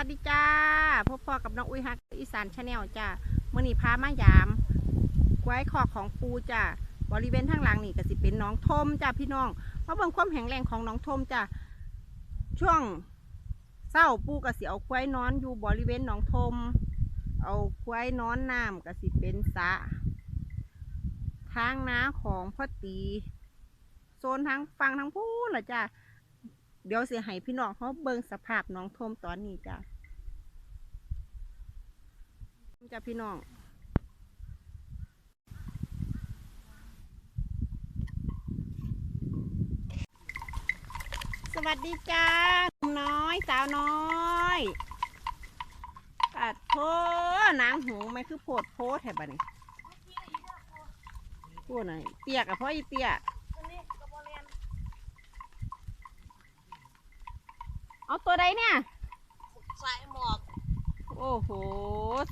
วัสดีจ้าพบพอกับน้องอุ้ยฮักอีสานชาแนลจ้ามื่อนี้พามายามไว้ขอกของปูจ้าบริเวณทางหลังนี่ก็สิเป็นน้องทมจ้าพี่น้องมาเบิ่งความแข็งแรงของน้องทมจ้าช่วงเศร้าปูก็สิเอาควายนอนอยู่บริเวณน้องทม เอาควายนอนน้ำก็สิเป็นสะทางน้าของพ่อตีโซนทางฟังทางพูนละจ้า เดี๋ยวเสิให้พี่น้องเขาเบิ่งสภาพน้องทมตอนนี้จ้ะจ้ะพี่น้องสวัสดีจ้าน้อยสาวน้อยปัดโพนางหูไม่คือโพดโพแถบนี้พูดหน่อยเตียกับพ่ออีเตียก เอาตัวใดเนี่ย สายหมอกโอ้โห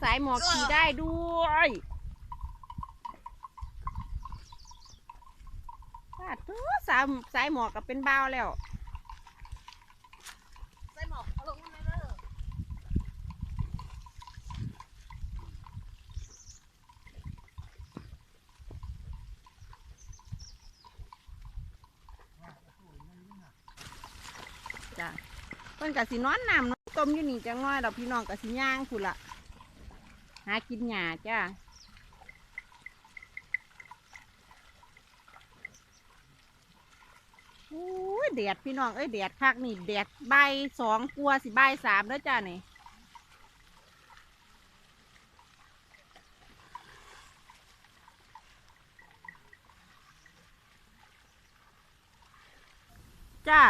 สายหมอกขี่ได้ด้วยปาดเถอะสายสายหมอกกับเป็นบ้าวแล้ว สายหมอกเอาลงมาเลยเด้อจ้ะ เพิ่นกะสินอนน้ำนอนต้มอยู่นี่จังน้อยเราพี่น้องกะสิย่างคุณละหากินหญ้าจ้าโอ้ยแดดพี่น้องเอ้ยแดดคักนี่แดดใบสองกลัวสิใบสามแล้วจ้านี่จ้า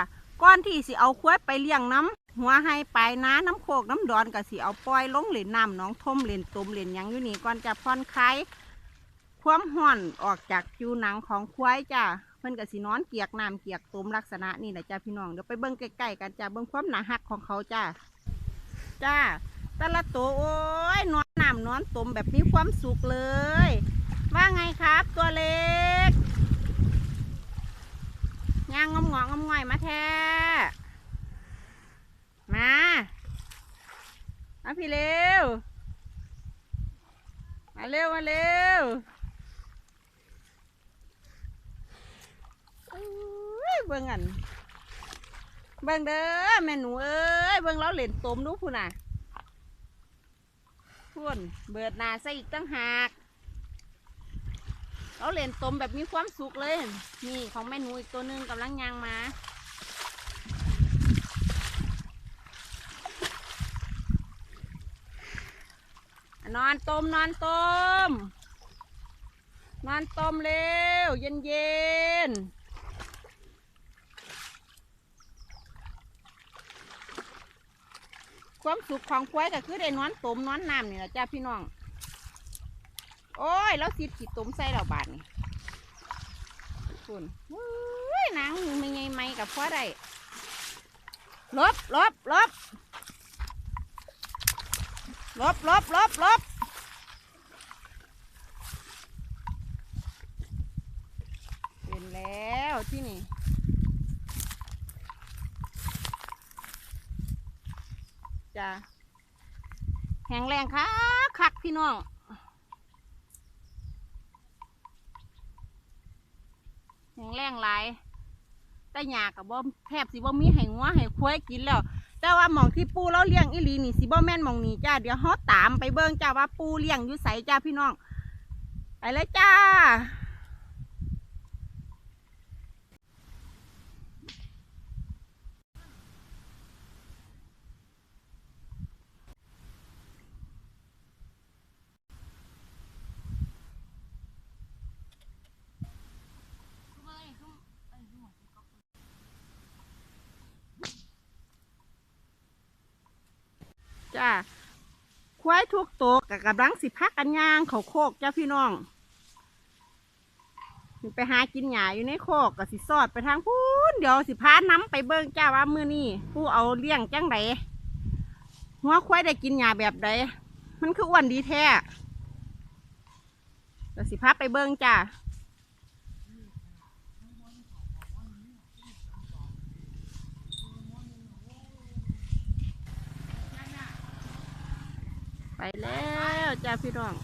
ก้อนที่สิเอาควายไปเลี้ยงน้ำหัวให้ไปน้าน้ำโคกน้ำดอนก็สิเอาปล่อยลงเหรียญน้ำน้องทมเหรียญตุ่มเหรียญยังอยู่นี่ก่อนจะผ่อนคลายความห่อนออกจากผิวหนังของควายจ้าเพิ่นก็สินอนเกียกน้ำเกียกตุ่มลักษณะนี่แหละจ้าพี่น้องเดี๋ยวไปเบิ่งใกล้ๆกันจ้าเบิ่งความหนาหักของเขาจ้าจ้าแต่ละตัวโอ้ยนอนน้ำนอนตุ่มแบบมีความสุขเลย ว่าไงครับตัวเล็ก ย่างงอมงองงอมง่อยมาแท้ มามาพี่เร็ว มาเร็ว มาเร็วเบิ่งอัน เบิ่งเด้อแม่หนูเอ้ย เบิ่งเราเล่นตมดูพุ่นน่ะพุ่นเบิดนาใส่อีกตั้งหาก เราเล่นตมแบบมีความสุขเลย นี่ของแม่หนูอีกตัวหนึงกำลังยางมา นอนต้มนอนต้ม นอนต้มเร็ว เย็นเย็นความสุขของควายก็คือได้นอนต้มนอนน้ำนี่แหละจ้าพี่น้อง โอ้ยแล้วสิขีดต้มใส่เราบาดนี่คุณอุ้ยนังไม่ไงไม่กับพ่อได้ลบลบลบลบลบลบลบเป็นแล้วที่นี่จ้ะแข็งแรงคักคักพี่น้อง แห้งแรงหลายแต่หยากับบ่แทบสิบ่มีให้งัวให้ควายกินแล้ว แต่ว่าหมองที่ปูเราเลี้ยงอีหลีนี่สิบ่แม่นหมองนี้จ้าเดี๋ยวฮอตามไปเบิ่งจ้าว่าปูเลี้ยงอยู่ไสจ้าพี่น้อง ไปเลยจ้า จ้าควายทุกตัวกับกำลังสิพักกันย่างเขาโคกจ้าพี่น้องไปหากินหญ้าอยู่ในโคกกับสิสอดไปทางพูนเดี๋ยวสิพาน้ำไปเบิ่งจ้าว่ามือนี่ผู้เอาเลี้ยงจังไดหัวควายได้กินหญ้าแบบใดมันคืออ้วนดีแท้เดี๋ยวสิพาไปเบิ่งจ้า ไปแล้วจ้าพี่น้อง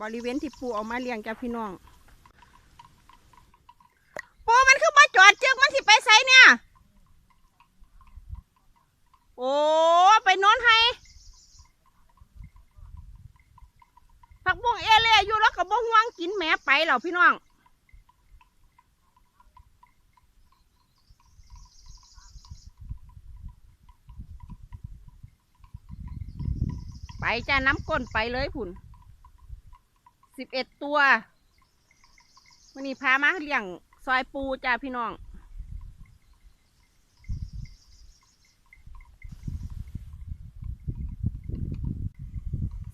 บริเวณที่ปูเออกมาเลี้ยงจ้าพี่น้องปูมันคือมาจอดเจึกมันสิไปไสเนี่ย โอ้ไปโนอนให้ผักบุ้งเอเล่อยู่แล้วก็บ่ห่วงกินแหม่ไปแล้วพี่น้อง ไปจ้าน้ำก้นไปเลยผุนสิบเอ็ดตัววันนี้พามาเลี้ยงซอยปูจ้าพี่น้อง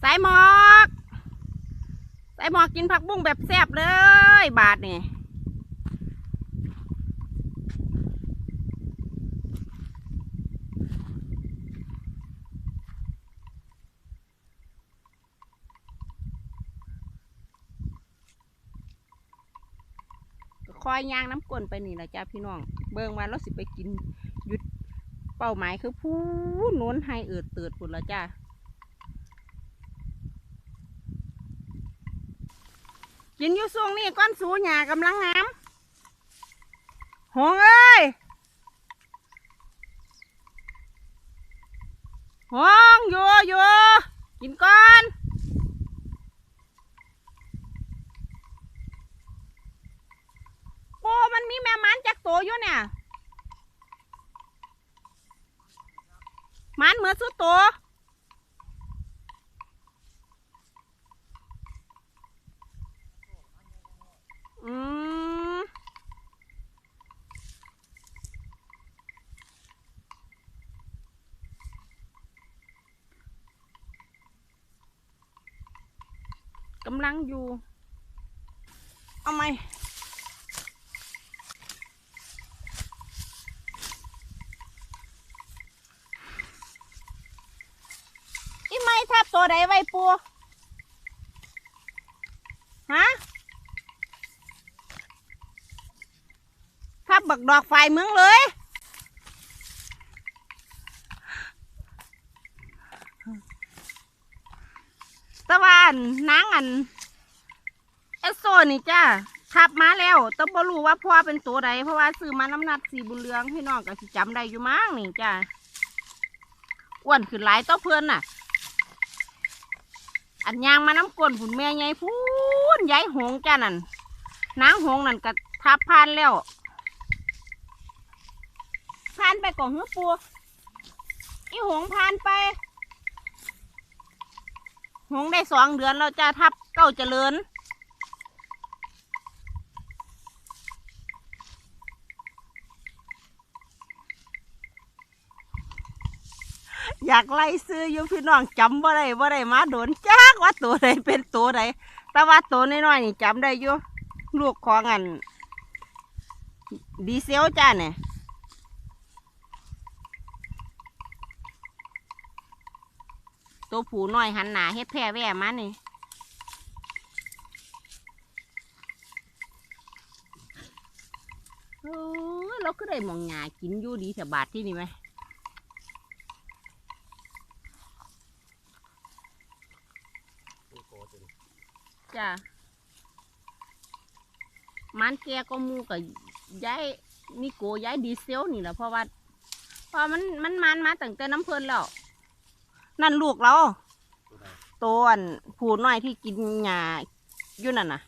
สายหมอก สายหมอกกินผักบุ้งแบบแซ่บเลย บาทนี่ อยยางน้ำก้นไปนี่แหละจ้าพี่น้อง เบิ่งมาแล้วสิไปกินหยุดเป้าหมายคือผู้น้นให้เอิดเติดปุ่นแล้วจ้ากินอยู่ช่วงนี้ก้อนสูหยากำลังงามหงเอ้ยหงอยู่อยู่กินก่อนโอ้ มันมีแม่มันจากโตอยู่เนี่ยมันเหมือนสุดโตอืมกำลังอยู่ เอาไหมอีไม่ทับตัวใดไว้ ปูฮะทับบักดอกไฟเมืองเลยตะวันนางอันเอสโซนี่จ้าทับมาแล้วแต่บ่รู้ว่าพ่อเป็นตัวใดเพราะว่าซื้อมาน้ำหนักสีบุญเรืองพี่น้องก็สิจำได้อยู่มั้งนี่จ้าอ้วนขึ้นหลายต่อเพื่อนน่ะ อันยางมาน้ำก้นผุนแม่ใหญ่พูนยายหงจ้านั่นนางหงนั่นก็ทับพานแล้วพานไปก่อนหื้อปูอีหงพานไป หงได้สองเดือนเราจะทับเก้าเจริญ อยากไล่ซื้ออยู่พี่น้องจำบ่ได้บ่ได้มาโดนจักว่าตัวใดเป็นตัวใดแต่ว่าตัวน้อยๆนี่จำได้อยู่ลูกของอันดีเซลจ้าเนี่ยตัวผูน้อยหันหนาเฮ็ดแพร่แว่มานี่เออเราก็ได้มองหยากินอยู่ดีแถวบาทที่นี่ไหมจ้ะ มันแกก็หมูกับย้ายนิโกย้ายดีเซลนี่แหละเพราะว่าเพราะมันมันมันมาตั้งแต่น้ำเพลินแล้ว นั่นลูกเราตัวอันผูน้อยที่กินหญ้าอยู่นั่นน่ะ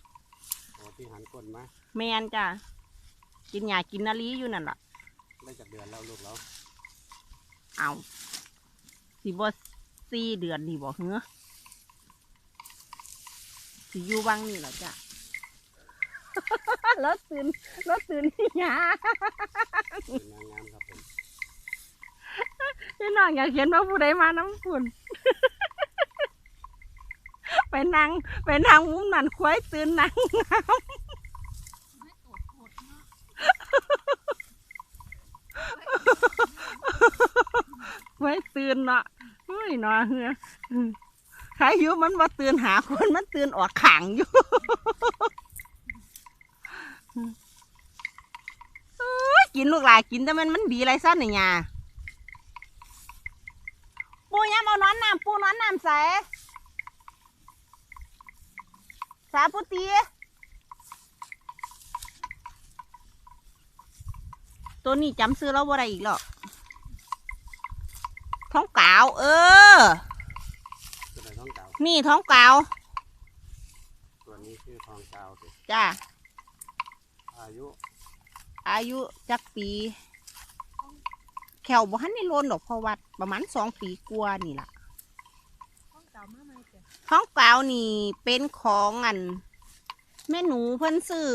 อ๋อที่หันก้นมาแมนจ้ะกินหญ้ากินนาลีอยู่นั่นล่ะได้จากเดือนแล้วลูกเราเอาสิบ่สี่เดือนนี่บ่เหรอสิอยู่วังนี่แหละจ้ะ รถตื่นรถตื่นที่หญ้าเป็นนางงามครับผมพี่น้องอยากเห็นว่าผู้ใดมาน้ำฝุ่นไปนั่งไปนั่งมุมนั่นควายตื่นนั่งไว้ตื่นเนาะเฮ้ยเนาะเฮ้ยใครอยู่มันมาตื่นหาคนมันตื่นออกขังอยู่ เอ้ย กินลูกหลายกินแต่มันมันดีไรสั้นนี่ยาปูย้ำเอานอนน้ำปูนอนน้ำใสสาพุตีตัวนี้จำซื้อแล้วว่าอะไรอีกหรอกท้องกาว เออตัวไหนท้องเก่านี่ท้องกาว ตัวนี้ชื่อทองเก่าสิจ้าอายุ อายุจักปี แขวบ่ทันได้โลนดอกพราะว่าประมาณสองปีกว่านี่ล่ะห้องเก่ามากไหมเจ้ะท้องกานี่เป็นของอันแม่หนูเพิ่นซื้อ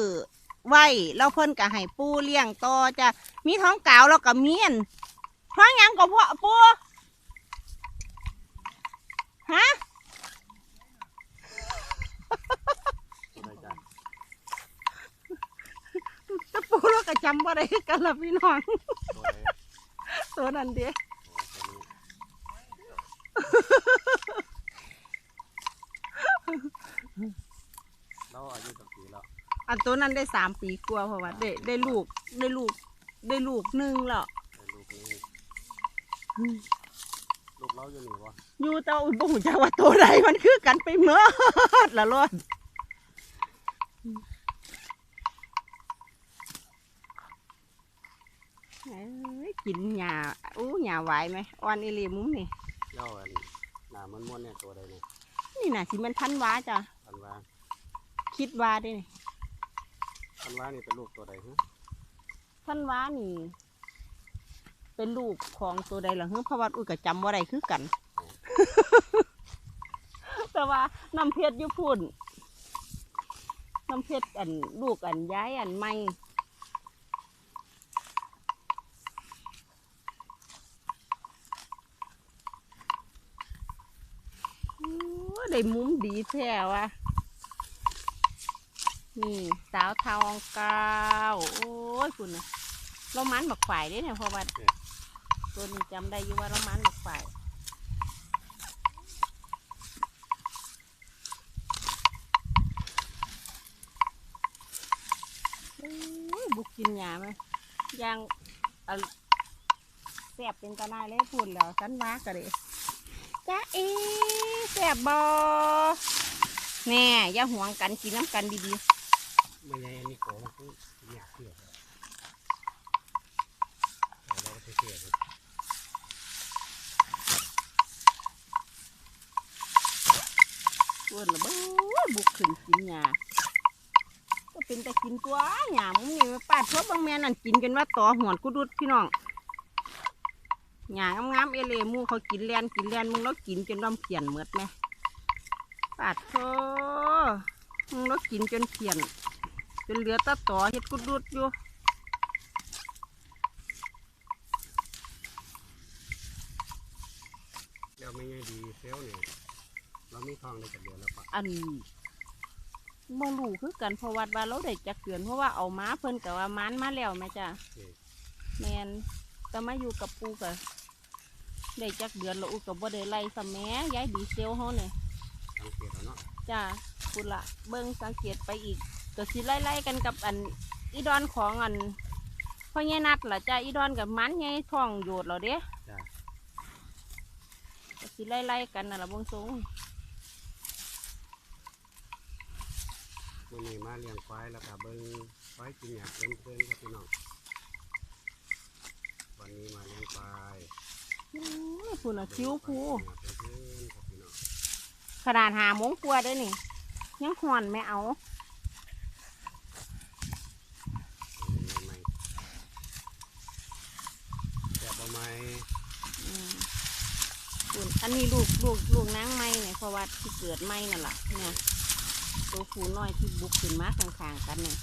ไว้แล้วเพิ่นก็ให้ปูเลี้ยงต่อจะมีท้องเก่าวแล้วก็มีอันท้องหยังก็พ่อปูฮะ ตัวไหนจ้ะ แตะ ปูเราก็จำบ่ได้คือกันละพี่น้อง ตัวไหนตัวนั้นเด้โอ้ตัวนี้เราอายุสักปีแล้วอันตัวนั้นได้สามปีกว่าเพราะว่าได้ได้ลูกได้ลูกได้ลูกหนึ่งแล้วแต่ลูกนี้ลูกเราอยู่นี่วะอยู่เจ้าอุบ่หูจักว่าตัวใดมันคือกันไปเมื่อละรอดเอ้ยกินหญ้าอู้หญ้าไหวไหมอ่อนอีหลีมุ้งนี่เจ้าอันหน้ามันม้วนๆเนี่ยตัวใดเนี่ยนี่น่ะสิมันทันว้าจ้ะทันว่าคิดว่าได้นี่ทันว่านี่เป็นลูกตัวใดฮะทันว้านี่ เป็นลูกของตัวใดหรือเพราะว่าอุ้ยก็จำว่าใดคือกัน แต่ว่าน้ำเพชรอยู่พุ่นน้ำเพชรอันลูกอันย้ายอันไม่โอ้ ได้มุมดีแท้วะนี่สาวทองเก้าโอ้ยคุณนะเรามันบักฝ่ายด้เนี่ยเพราะว่าตัวนี้จำได้อยู่ว่าเรามันบักฝ่ายบุกกินหยาไหมย่างแสบเป็นตาหนายเลยพูดแล้วสันว่ากระเลย จ้าเอ๋แสบบอแน่อย่าห่วงกันกินน้ำกันดีไม่ใช่อันนี้โกมันคืออยากเที่ยเราก็เที่ยวๆพูดแล้วเบ้อบุกขึ้นกินหยาก็เป็นแต่กินตัวหยามึงนี่ป้าดทั่วบางแม่นั่นกินกันว่าต่อหวนกุดุดพี่น้อง หยางามๆเอเลหมูเขากินแลนกินแลนมึงแล้วกินจนน้ำเพียนเมดไหมปาดโธมึงแล้วกินจนเพียน จนเหลือแตะต่อเฮ็ดกุดุดอยู่เราไม่ใช่ดีเซลล์นี่เรามีทองได้จากเดือนแล้วปะอันบ่รู้คือกันเพราะวัดว่าเราได้จักเดือนเพราะว่าเอามาเพิ่นก็ว่ามันมาแล้วแม่จ้ะแมนแต่มาอยู่กับปูก็ ได้จักเดือนแล้วอุก็บ่ได้ไล่ซะแหม่ยายดีเซลเฮาเนี่ยสังเกตแล้วเนาะจ้าคุณละเบิ่งสังเกตไปอีกก็สิไล่ๆกันกับอันอีดอนของอันพ่อใหญ่นัดล่ะจ้าอีดอนกับมันใหญ่ท้องโยดแล้วเด้จ้าก็สิไล่ๆกันน่ะล่ะเบิ่งทรงมื่อนี้มาเลี้ยงควายแล้วก็เบิ้งควายกินหยาเพิ่นเพิ่นครับพี่น้องวันนี้มาเลี้ยงควาย อื้ อพุ่นน่ะคิ้วผูเพิ่นเพิ่นครับพี่น้องขนาดหาโมงกว่าเด้อนี่ ยังห่อนไม่เอาใหม่แต่บ่ไหม่อืมพุ่นอันนี้ลูกลูกลูกนางไม้เนี่ยเพราะว่าที่เกิดไม้นั่นล่ะเนี่ยตัวผูน้อยที่บุกขึ้นมาข้างๆกันเนี่ย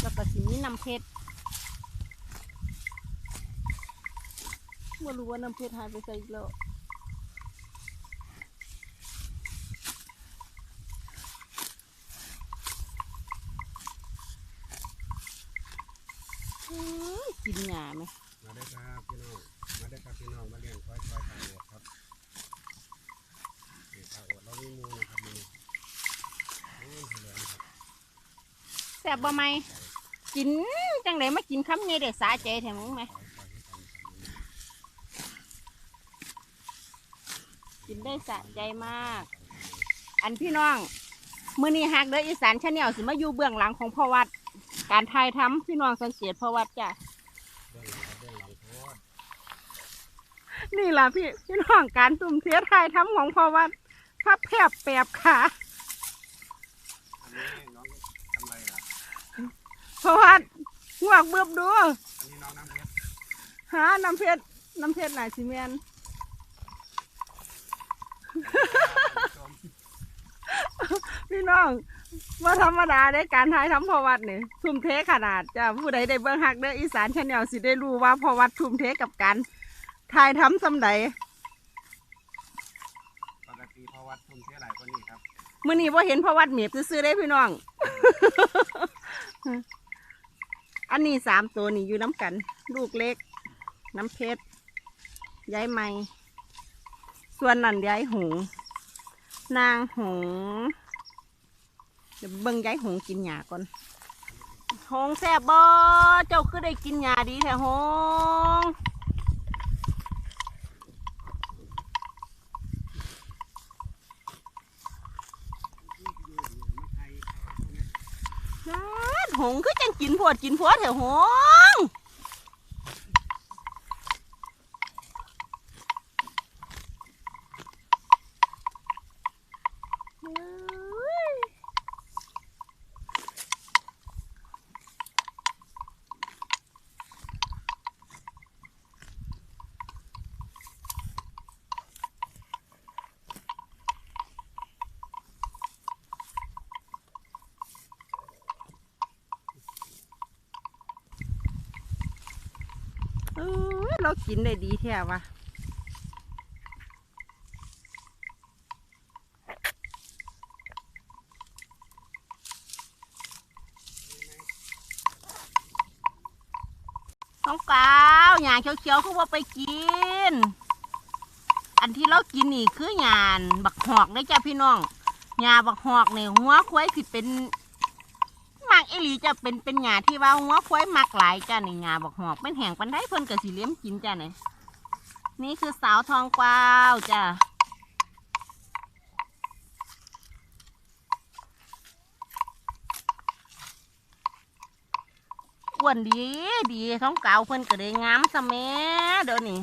แล้วก็สีนี้น้ำเพชร ไม่รู้ว่าน้ำเพชรหายไปใส่อีกแล้วเอ้ยกินหยาไหมมาได้อครับพี่น้อง มาได้อครับพี่น้อง มาเลี้ยงควายควายตาโอดครับนี่ตาโอดเรามีหมูนะครับมีโอ้ยเหลืองครับแสบบ่ไหมกินจังไดมากินคำไงได้สาใจแถมมึงไหม กินได้สะใจมาก อันพี่น้องมื้อนี้ฮักเด้ออีสานชาแนลสิมาอยู่เบื้องหลังของพ่อวัด การถ่ายทำพี่น้องสังเกตพ่อวัดจ้ะนี่ล่ะพี่พี่น้องการตุ่มเทสถ่ายทำของพ่อวัดพับแผบแปบขาพ่อวัดหวกเบือบดูอันนี้น้องน้ำเพชรหาน้ำเพชรน้ำเพชรหน่ายสิแมน พี่น้องว่าธรรมดาได้การถ่ายทำพ่อวัดนี่ทุ่มเทขนาดจ้ะผู้ใดได้เบิ่งฮักเด้ออีสานชาแนลสิได้รู้ว่าพ่อวัดทุ่มเทกับการถ่ายทำสำใดปกติพอวัดทุ่มเท่าไหร่กว่านี้ครับมื่อนี้ว่าเห็นพ่อวัดเมียบซื้อๆได้พี่น้อง อันนี้สามตัวนี่อยู่น้ำกัน ลูกเล็ก น้ำเพชรย้ายไม้ ส่วนนั่นย้ายหงส์นางหงส์เดี๋ยวเบิ่งย้ายหงส์กินหญ้าก่อน หงส์แซ่บบ่เจ้าคือได้กินหญ้าดีแท้หงส์อยู่ดีมาไทยจ๊าดหงส์คือจังกินพวดกินพวดแถวหงส์ เฮ้ยเอ้ยเรา กินได้ดีแท้วะน้องกาวหยาเขียวๆคือว่าไปกิน อันที่เรากินนี่คือหยานบักหอกได้จ้ะพี่น้องหยาบักหอกเนี่ยหัวควายสิเป็น อหลีจะเป็นเป็นหยาที่ว่าหัวควายมักหลายจ้ะนี่หยาบักหอกเป็นแห่งปันได้เพิ่นกับสีเลี้ยมกินจ้ะนี่นี่คือสาวทองกวาวจ้ะอ้วนดีดีท้องเก่าเพิ่นก็ได้งามซะแม่เดี๋ยวนี้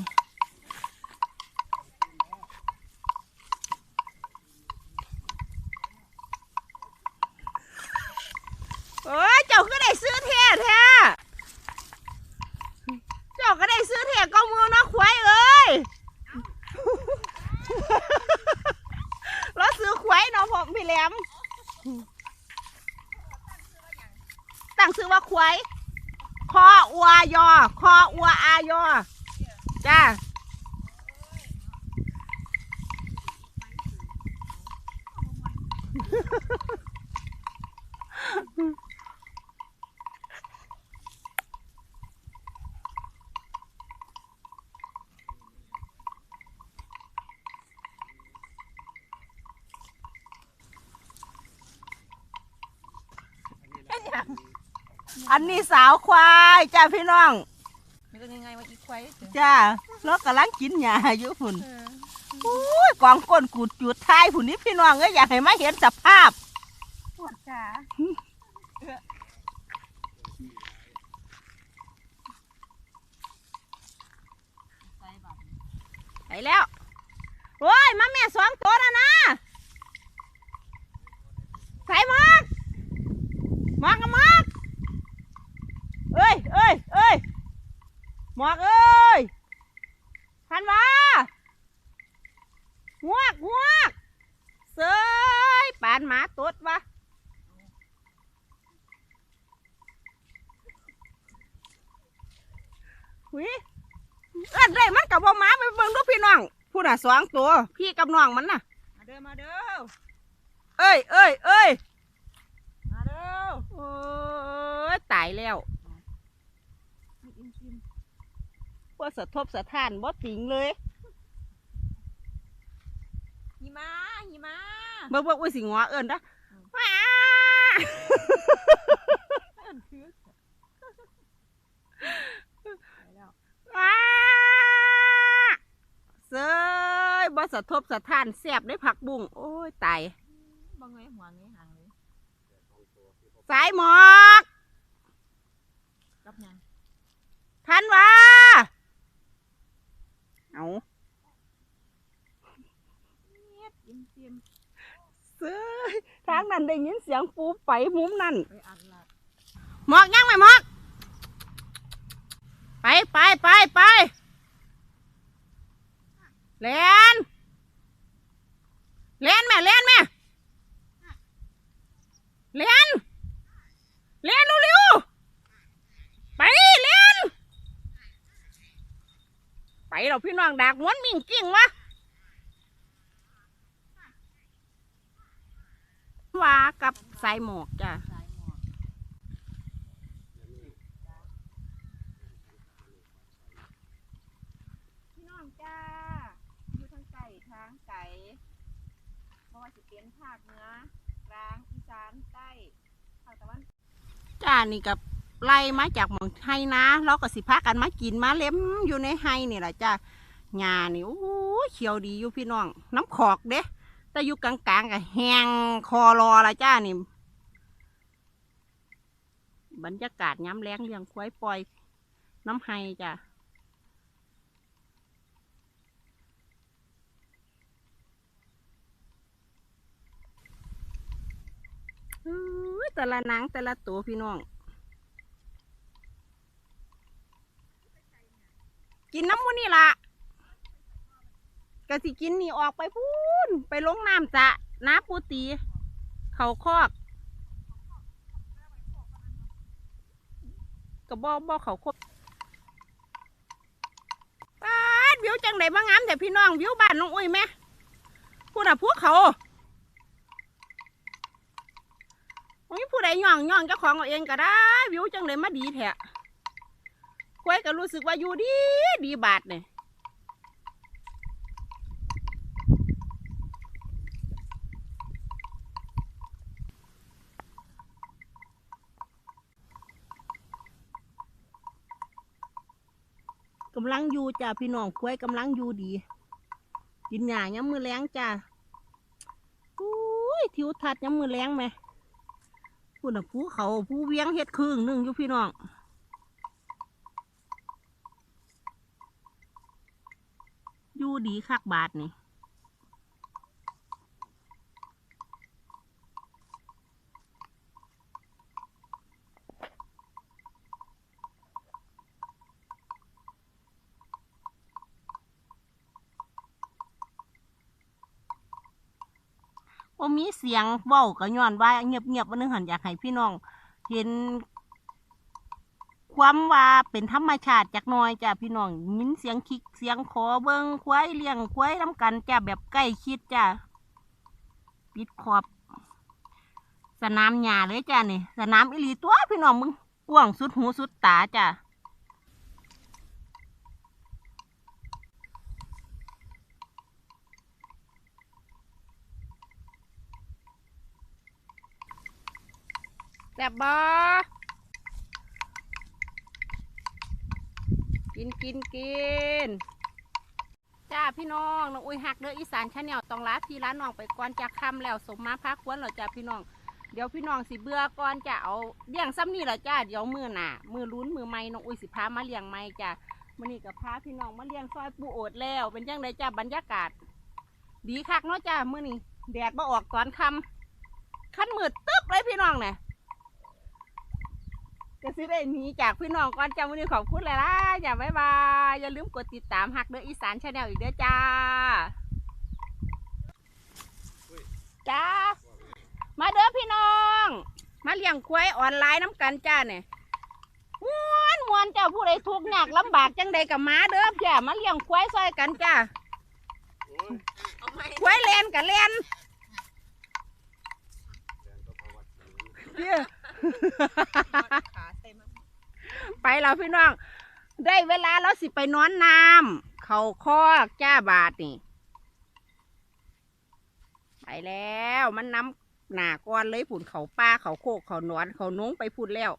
โอ้ยเจ้าก็ได้ซื้อเท่แท้เจ้าก็ได้ซื้อเท่ก็มือเนาะควายเอ้ย เราซื้อควายเนาะผมพี่แหลมตั้งซื้อ ว่าควายคออัวยอ คออัวอายอ จ้า อันนี้สาวควายจ้าพี่น้องมันจะยังไงว่าอีควายเสียจ้าแล้วกำลังกินหญ้าอยู่พุ่นเอออุ้ยกองก้นกูดจุดท้ายพุ่นนี้พี่น้องก็อยากให้มาเห็นสภาพปวดขาไปแล้วโอ้ยมาแม่สองตัวแล้วนะใส่หมอกหมอกกับหมอก เอ้ยเอ้ยเอ้ยหมอกเอ้ยพันวาหวกหวกเสยปานหมาตดวะหุยเอิ้นได้มันกับบ่หมาไปเบิ่งดูพี่น้องพูดน่ะสองตัว พี่กับน้องมันน่ะ มาเด้อมาเด้อเอ้ยเอ้ยเอ้ยมาเด้อโอ้ยตายแล้ว มีอินซิม ว่าสะทบสะท้านบ่ติงเลยหิมะหิมะเบิ่งเบิ่งอุ้ยสิงอเอิ้นนะว้าเอิ้นคือไปแล้วว้าเซยบ่สะทบสะท้านแสบได้ผักบุ้งโอ้ยตายบังไงหัวไงหางเลยสายหมอกกับยังทันวะเอา เงียบยิ้มเซียมเซยทางนั้นได้ยินเสียงปูไปมุมนั่นไปอัดละหมอกยังไหมหมอก ไปไปไปไปเลนเลนแม่เลนแม่เลนเลนเร็วๆไปเลนไปเราพี่น้องดากม้วนมิ่งกิ่งวะ ว่ากับสายหมอกจ้ะสายหมอกพี่น้องจ้า อยู่ทางไก่ทางไก่เพราะว่าสิเป็นภาคเหนือกลางอีสานใต้ภาคตะวันจ้านี่กับไล่มาจากหมองไฮนะเราก็สิพากันมากินมาเล็มอยู่ในไฮนี่แหละจ้าหญ้านี่โอ้ยเขียวดีอยู่พี่น้อง น้ำขอกเด้ แต่อยู่กลางๆกับแหงคอรอละจ้านี่ บรรยากาศย้ำแรงเลี้ยงควายปล่อย น้ำไฮจ้ะอื้อแต่ละนังแต่ละตัวพี่น้อง กินน้ำมูนี่ละ กะสิกินนี่ออกไปพูนไปลงน้ำจะน้าปูตี เขาคอกกระบอกบอกเขาครบป้าดวิวจังไดบ้างงามแต่พี่น้องวิวบ้านน้องอุ้ยแม่พูดอะพวกเขาโอ้ยผู้ใดย่องย่องเจ้าของเอาเองก็ได้ วิวจังเลยมาดีแท้ควยก็รู้สึกว่าอยู่ดีดีบาทเนี่ย กำลังอยู่จ้าพี่น้องควยกำลังอยู่ดี กินหญ้าย้ำมือแรงจ้าอุ้ยทิวทัศน์ย้ำมือแรงไหมพูดน่ะภูเขาภูเวียงเฮ็ดครึ่งหนึ่งอยู่พี่น้องอยู่ดีคักบาทนี่ โอ้มีเสียงเว้าก็ย้อนว่าเงียบๆวันนึงหันอยากให้พี่น้อง เห็น ความว่าเป็นธรรมชาติจากหน้อยจ้ะพี่น้องมินเสียงคิกเสียงขอเบิงควายเลี้ยงควายน้ำกันจ้ะแบบใกล้ชิดจ้ะปิดขอบ สนามหญ้าเลยจ้ะนี่ สนามอิลีตัวพี่น้องมึงกว้างสุดหูสุดตาจ้ะ แซ่บบ่กินกินกินจ้าพี่น้องน้องอุ้ยหักเด้ออีสานชาแนลต้องลาพี่ร้านน้องไปก่อนจากคำแล้วสมมาพักควนเหรอจ้าพี่น้อง เดี๋ยวพี่น้องสิเบื่อก่อนจะเอาเลี้ยงซ้ำนี่หรอจ้าเดี๋ยวมือหน่ะมือลุ้นมือไม่น้องอุ้ยสิพามาเลี้ยงไม่จ้ามื่อนี้กับพาพี่น้องมาเลี้ยงซอยปูโอดแล้ว เป็นยังไงจ้าบรรยากาศ ดีคักเนาะจ้ามือนี้แดดมาออกตอนค่ำขั้นมืดตึ๊บเลยพี่น้องเนี่ย จะซื้อได้หนีจากพี่น้องก่อนจ้ามื่อนี้ขอบคุณเลยล่ะอย่าบ๊ายบายอย่าลืมกดติดตามหักเด้ออีสานชาแนลอีกเด้อจ้าจ้ามาเด้อพี่น้อง มาเลี้ยงควายออนไลน์น้ำกันจ้าเนี่ยมวนมวนจ้าผู้ใดทุกข์ยากลำบากจังใดกับมาเด้อจ้ามาเลี้ยงควายซอยกันจ้าควายเลนกับเลนแดนก็ประวัติอย่นเด้อขาเต็ม ไปแล้วพี่น้อง ได้เวลาเราสิไปนอนน้ำเขาคอกจ้าบาทนี่ ไปแล้วมันน้ำหนาก้อนเลยผุนเขาป้าเขาโคกเขาหนอนเขานงไปพูดแล้ว